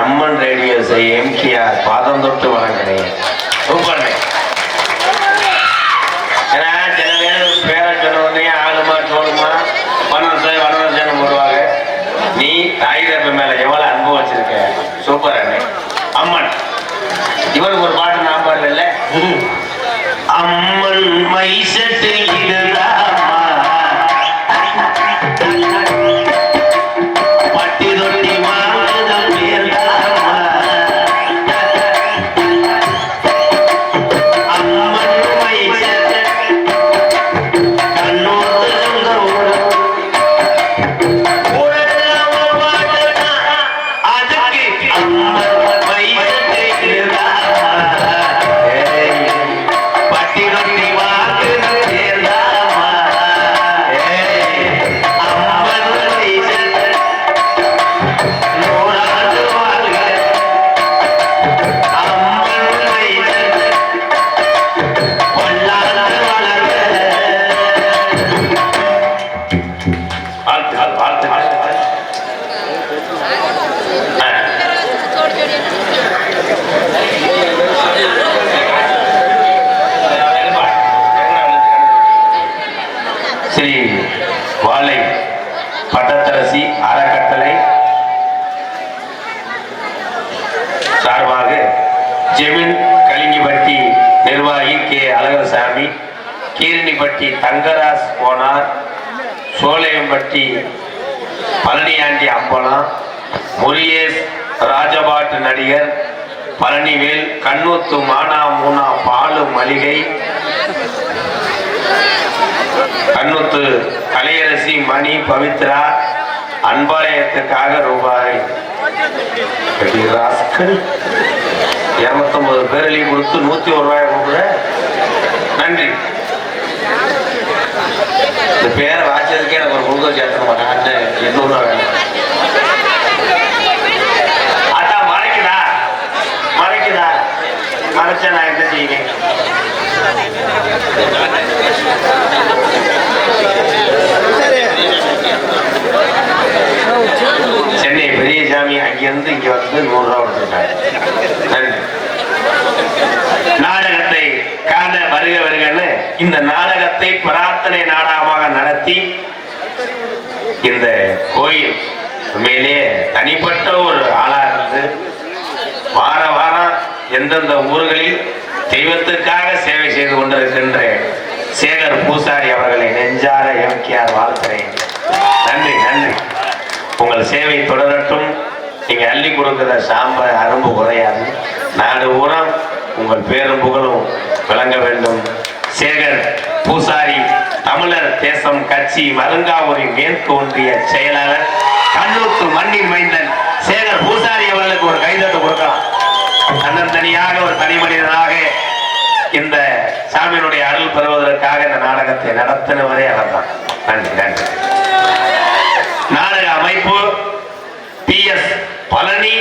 அம்மன் ரேடியோஸை எம்ஜிஆர் பாதம் தொட்டு வழங்கினேன். சூப்பர்ண்ணே. ஏன்னா சில பேர் பேரை சொன்ன உடனே ஆளுமா சோழுமா பன்னரசு வனரசன் போடுவாங்க. நீ தாய் தப்பு மேல எவ்வளவு அன்பு வச்சிருக்க? சூப்பர் அண்ணே அம்மன். இவருக்கு ஒரு பாட்டு நான் பாடல அம்மன் மைசட்டு இதுதாம்மா அதுக்கு கீரணிப்பட்டி தங்கராஜ் போனார். சோலையம்பட்டி பழனியாண்டி அம்பலம். முரியேஸ் ராஜபாட்டு நடிகர். பழனிவேல் கண்ணூத்து மானா மூனா பாலு மளிகை. கண்ணூத்து கலையரசி மணி பவித்ரா. அன்பாலயத்துக்காக ரூபாய் அடி ராஸ்கல். 250 பேர் எழுதி கொடுத்து நூத்தி ஒரு ரூபாய் கொடுக்குற? நன்றி. இந்த பேரை வாச்சதுக்கே எனக்கு ஒரு முழுக்க சேர்த்தன மாட்டாங்க இன்னொன்று வேணும். அதான் மறைக்குதா? மறைக்குதா? மறைச்சா நான் என்ன செய்யுங்க சென்னை பெரியசாமி அங்கிருந்து இங்க வந்து நூறு ரூபா கொடுத்துருக்காங்க நன்றி. நாடகத்தை காண வருக வருகன்னு இந்த நாடகத்தை பிரார்த்தனை நாடகமாக நடத்தி இந்த கோயில் உண்மையிலேயே தனிப்பட்ட ஒரு ஆளா இருந்து வார வாரம் அந்தந்த ஊர்களில் தெய்வத்திற்காக சேவை செய்து கொண்டிருக்கின்ற சேகர் பூசாரி அவர்களை நெஞ்சார எம்கேஆர் வாழ்த்துறேன். நன்றி நன்றி. உங்கள் சேவை தொடரட்டும். நீங்க அள்ளி கொடுக்கிற சாம்ப அரும்பு குறையாது. நாடு ஊரம் உங்கள் பேரும் புகழும். விளங்க வேண்டும். சேகர் பூசாரி தமிழர் தேசம் கட்சி வருங்காவூரின் மேற்கு ஒன்றிய செயலாளர் கண்ணூத்து மண்ணின் மைந்தன் சேகர் தனி மனிதனாக இந்த சாமியினுடைய அருள் பெறுவதற்காக இந்த நாடகத்தை நடத்தினவரே அவர்தான். நன்றி நன்றி. நாடக அமைப்பு பி எஸ் பழனி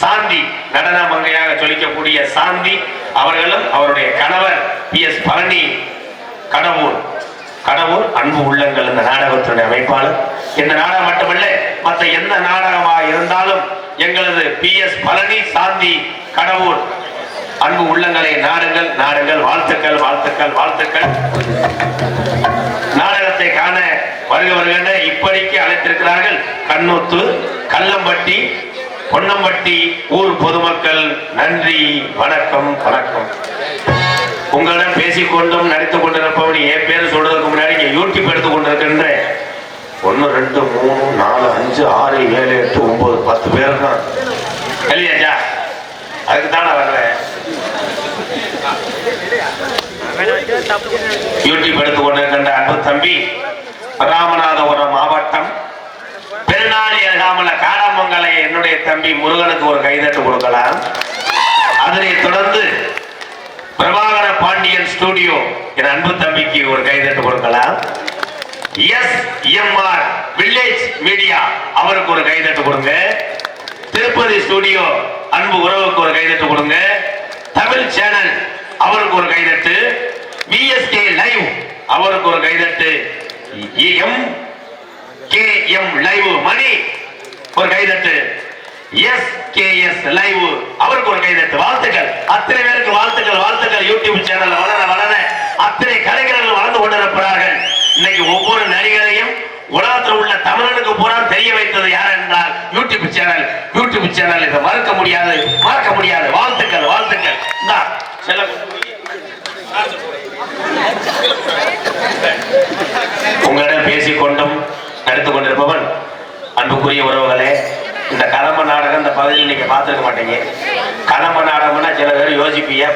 சாந்தி நடன மங்கையாக சொல்லிக்கக்கூடிய சாந்தி அவர்களும் அவருடைய கணவர் பி எஸ் பழனி கடவுர் கடவுர் அன்பு உள்ளங்கள் இந்த நாடகத்தினுடைய அமைப்பாளர். இந்த நாடகம் மட்டுமல்ல மற்ற எந்த நாடகமாக இருந்தாலும் எங்களது பி எஸ் பழனி சாந்தி கடவுர் அன்பு உள்ளங்களை நாடுங்கள் நாடுங்கள் வாழ்த்துக்கள் வாழ்த்துக்கள் வாழ்த்துக்கள். நாடகத்தை காண வருக வருகின்ற இப்படிக்கு அழைத்திருக்கிறார்கள். கண்ணூத்து கல்லம்பட்டி பொன்னம்பட்டி ஊர் பொதுமக்கள் நன்றி வணக்கம் வணக்கம். உங்களிடம் பேசிக்கொண்டும் நடித்துக் கொண்டிருப்பவன் என் பேர் சொல்றதுக்கு முன்னாடி இங்க யூடியூப் எடுத்துக் கொண்டிருக்கின்ற ஒன்னு ரெண்டு மூணு நாலு அஞ்சு ஆறு ஏழு எட்டு ஒன்பது பத்து பேர் தான். இல்லையாஜா அதுக்கு தானே வரல. யூடியூப் எடுத்து கொண்டிருக்கின்ற அன்பு தம்பி ராமநாதபுரம் மாவட்டம் பெருநாளி அருகாமல காடாமங்கலை என்னுடைய தம்பி முருகனுக்கு ஒரு கைதட்டு கொடுக்கலாம். அதனை தொடர்ந்து பிரபாகர பாண்டியன் ஸ்டுடியோ என் அன்பு தம்பிக்கு ஒரு கைதட்டு கொடுக்கலாம். எஸ் எம்ஆர் வில்லேஜ் மீடியா அவருக்கு ஒரு கைதட்டு கொடுங்க. திருப்பதி ஸ்டுடியோ அன்பு உறவுக்கு ஒரு கைதட்டு கொடுங்க. தமிழ் சேனல் அவருக்கு ஒரு கைதட்டு. விஎஸ்கே லைவ் அவருக்கு ஒரு கைதட்டு. M K M live Mani ஒரு கைதட்டு. எஸ் கே எஸ் லைவ் அவருக்கு ஒரு கைதட்டு. வாழ்த்துக்கள். அத்தனை பேருக்கு வாழ்த்துக்கள் வாழ்த்துக்கள். யூடியூப் சேனல் வளர வளர அத்தனை கலைஞர்கள் வளர்ந்து கொண்டிருக்கிறார்கள். இன்னைக்கு ஒவ்வொரு நடிகரையும் உலகத்தில் உள்ள தமிழனுக்கு பூரா தெரிய வைத்தது யார் என்றால் யூடியூப் சேனல் யூடியூப் சேனல் இதை மறக்க முடியாது மறக்க முடியாது. வாழ்த்துக்கள் வாழ்த்துக்கள். தான் செல்ல. உங்களிடம் பேசிக் கொண்டும் நடித்துக் கொண்டிருப்பவன் அன்புக்குரிய உறவுகளே இந்த களம நாடகம் இந்த பகுதியில் நீங்க பார்த்துருக்க மாட்டீங்க. களம நாடகம்னா சில பேர் யோசிப்பீங்க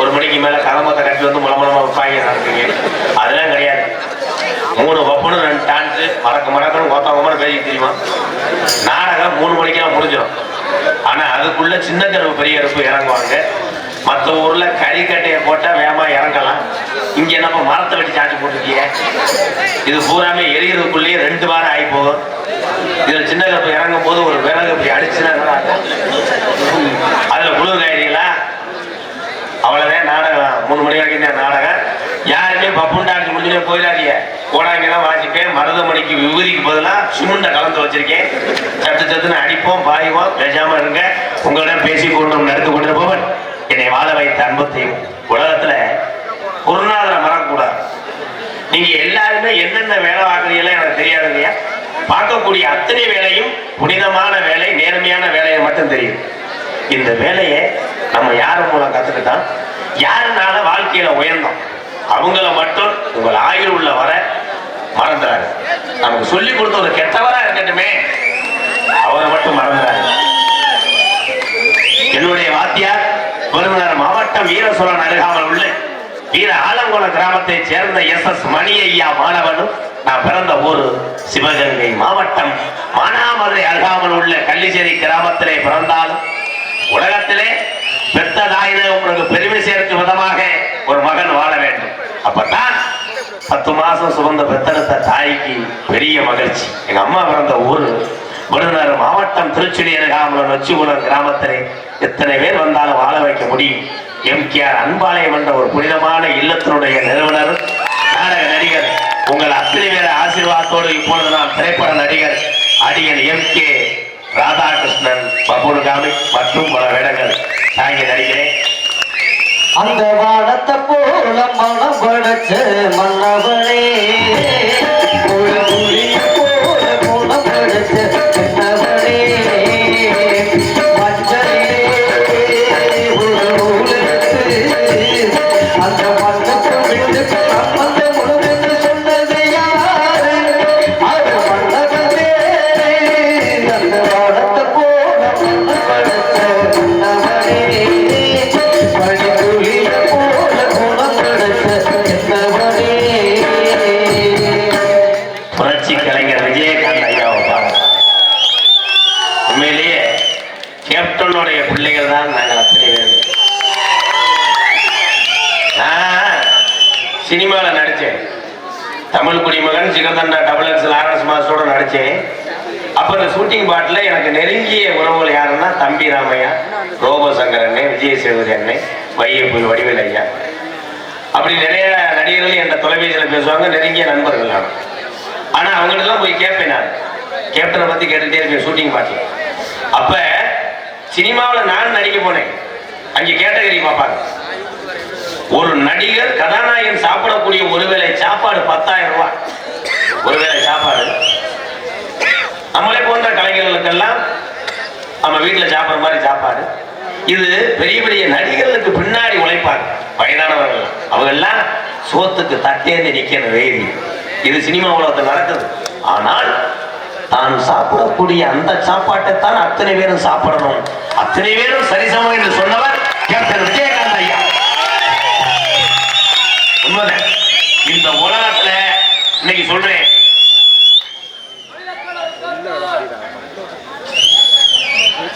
ஒரு மணிக்கு மேல களமத்தை கட்டி வந்து முளமுளமா வைப்பாங்க நடப்பீங்க. அதெல்லாம் கிடையாது. மூணு ஒப்பனும் ரெண்டு டான்ஸு மறக்க மறக்கணும் ஒத்தவங்க கொம்பன்னு பேசி தெரியுமா? நாடகம் மூணு மணிக்கெல்லாம் முடிஞ்சிடும். ஆனா அதுக்குள்ள சின்ன கருப்பு பெரிய கருப்பு இறங்குவாங்க. மற்ற ஊர்ல கறிக்கட்டையை போட்டா வேகமா இறங்கலாம் இங்க நம்ம மரத்தை வெட்டி சாச்சி போட்டிருக்கீங்க இது பூராமே எரியறதுக்குள்ளேயே ரெண்டு வாரம் ஆகி போகும். இதுல சின்ன கப்பு இறங்கும் போது ஒரு விறகு இப்படி அடிச்சுன்னா அதுல குளிர் காய்றீங்களா? அவ்வளவுதான் நாடகம். மூணு மணி வரைக்கும் தான் நாடகம். யாருமே பப்புண்டா அடிச்சு முடிஞ்சுனே போயிடாதீங்க. கோடாங்க தான் வாசிப்பேன். மருதமணிக்கு விபூதிக்கு பதிலாக சிமெண்ட்டை கலந்து வச்சிருக்கேன். சத்து சத்துன்னு அடிப்போம் பாய்வோம் பேசாம இருங்க. உங்களிடம் பேசி கொண்டு நடந்து போவேன் என்னை வாழ வைத்த அன்பத்தையும் உலகத்துல குருநாதரை மறக்கக்கூடாது நீங்க எல்லாருமே என்னென்ன வேலை வாங்குறீங்களோ எனக்கு தெரியாது இல்லையா? பார்க்கக்கூடிய அத்தனை வேலையும் புனிதமான வேலை நேர்மையான வேலையை மட்டும் தெரியும். இந்த வேலையை நம்ம யார் மூலம் கத்துக்கிட்டோம் யாருனால வாழ்க்கையில உயர்ந்தோம்? அவங்கள மட்டும் உங்கள் ஆயுள் உள்ள வர மறந்துறாரு நமக்கு சொல்லி கொடுத்த ஒரு கெட்டவரா இருக்கட்டுமே. அவரை மட்டும் மறந்துறாரு என்னுடைய வாத்தியார் விருதுநகர் மாவட்டம் வீரசோழன் அருகாமல் உள்ள வீர ஆலங்குளம் கிராமத்தை சேர்ந்த எஸ் எஸ் மணி ஐயா மாணவனும் நான் பிறந்த ஊர் சிவகங்கை மாவட்டம் மானாமதுரை அருகாமல் உள்ள கள்ளிச்சேரி கிராமத்திலே பிறந்தாலும் உலகத்திலே பெத்த தாயின உங்களுக்கு பெருமை சேர்க்கும் விதமாக ஒரு மகன் வாழ வேண்டும். அப்பதான் பத்து மாசம் சுமந்த பெத்தெடுத்த தாய்க்கு பெரிய மகிழ்ச்சி. எங்க அம்மா பிறந்த ஊர் விருதுநகர் மாவட்டம் திருச்சுடி அருகாமல் நொச்சிகுளம் கிராமத்திலே எத்தனை பேர் வந்தாலும் வாழ வைக்க முடியும். எம்கேஆர் அன்பாலயம் என்ற ஒரு புனிதமான இல்லத்தினுடைய நிறுவனர் நாடக நடிகர். உங்கள் அத்தனை பேர் ஆசீர்வாதத்தோடு இப்பொழுது நான் திரைப்பட நடிகர் அடிகள் எம் கே ராதாகிருஷ்ணன் பபுல்காமி மற்றும் பல வேடங்கள். தாங்கி நடிக்கிறேன் அந்த வானத்தை போல மனம் படைச்ச மன்னவனே கேப்டனுடைய பிள்ளைகள் தான் நாங்கள் அத்தனை பேர் நான் சினிமாவில் நடித்தேன். Tamil Kudimagan Jigarthanda double X Lawrence மாஸ்டரோட நடித்தேன். அப்போ இந்த ஷூட்டிங் பாட்டில் எனக்கு நெருங்கிய உறவுகள் யாருன்னா தம்பி ராமையா ரோபசங்கர் அண்ணே விஜய சேதுபதி அண்ணே வையப்பு வடிவேல் ஐயா. அப்படி நிறைய நடிகர்கள் என்ற தொலைபேசியில் பேசுவாங்க நெருங்கிய நண்பர்கள் நான். ஆனால் அவங்களெல்லாம் போய் கேட்பேன் நான். கேப்டனை பற்றி கேட்டுகிட்டே இருப்பேன் ஷூட்டிங் பார்ட்டி அப்போ சினிமாவில் நான் நடிக்க போனேன். அங்கே கேட்டகரி பார்ப்பாங்க. ஒரு நடிகர் கதாநாயகன் சாப்பிடக்கூடிய ஒருவேளை சாப்பாடு பத்தாயிரம் ரூபாய் ஒருவேளை சாப்பாடு. நம்மளே போன்ற கலைஞர்களுக்கெல்லாம் நம்ம வீட்டில் சாப்பிட்ற மாதிரி சாப்பாடு. இது பெரிய பெரிய நடிகர்களுக்கு பின்னாடி உழைப்பாங்க. வயதானவர்கள். அவங்க எல்லாம் சோத்துக்கு தட்டேந்து நிற்கிற வெயில். இது சினிமா உலகத்தில் நடக்குது. ஆனால் தான் சாப்பிடக்கூடிய அந்த சாப்பாட்டை தான் அத்தனை பேரும் சாப்பிடணும். அத்தனை பேரும் சரிசமம் என்று சொன்னவர் கேப்டன் விஜயகாந்த் ஐயா. உண்மைதான். இந்த உலகத்துல இன்னைக்கு சொல்றேன்.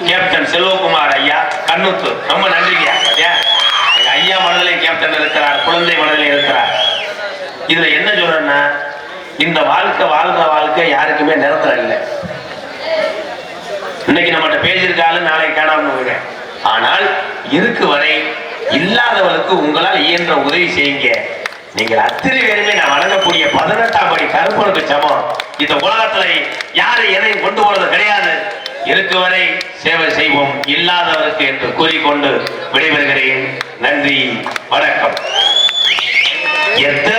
கேப்டன் செல்வகுமார் ஐயா கண்ணுத்து ரொம்ப நன்றிங்க. ஐயா ஐயா மனதிலே கேப்டன் இருக்கிறார் குழந்தை மனதிலே இருக்கிறார். இந்த வாழ்க்கை வாழ்ற வாழ்க்கை யாருக்குமே நிரந்தரம் இல்லை இன்னைக்கு நம்மகிட்ட பேசியிருக்காலும் நாளை காணாமல் போகிறேன் ஆனால் இருக்கு வரை இல்லாதவர்களுக்கு உங்களால் இயன்ற உதவி செய்யுங்க. நீங்கள் அத்தனை பேருமே நான் வழங்கக்கூடிய பதினெட்டாம் படி கருப்பனுக்கு சமம். இந்த உலகத்துல யாரு எதையும் கொண்டு போறது கிடையாது. இருக்கு வரை சேவை செய்வோம் இல்லாதவருக்கு என்று கூறிக்கொண்டு விடைபெறுகிறேன். நன்றி வணக்கம். எத்தனை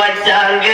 வச்சாங்க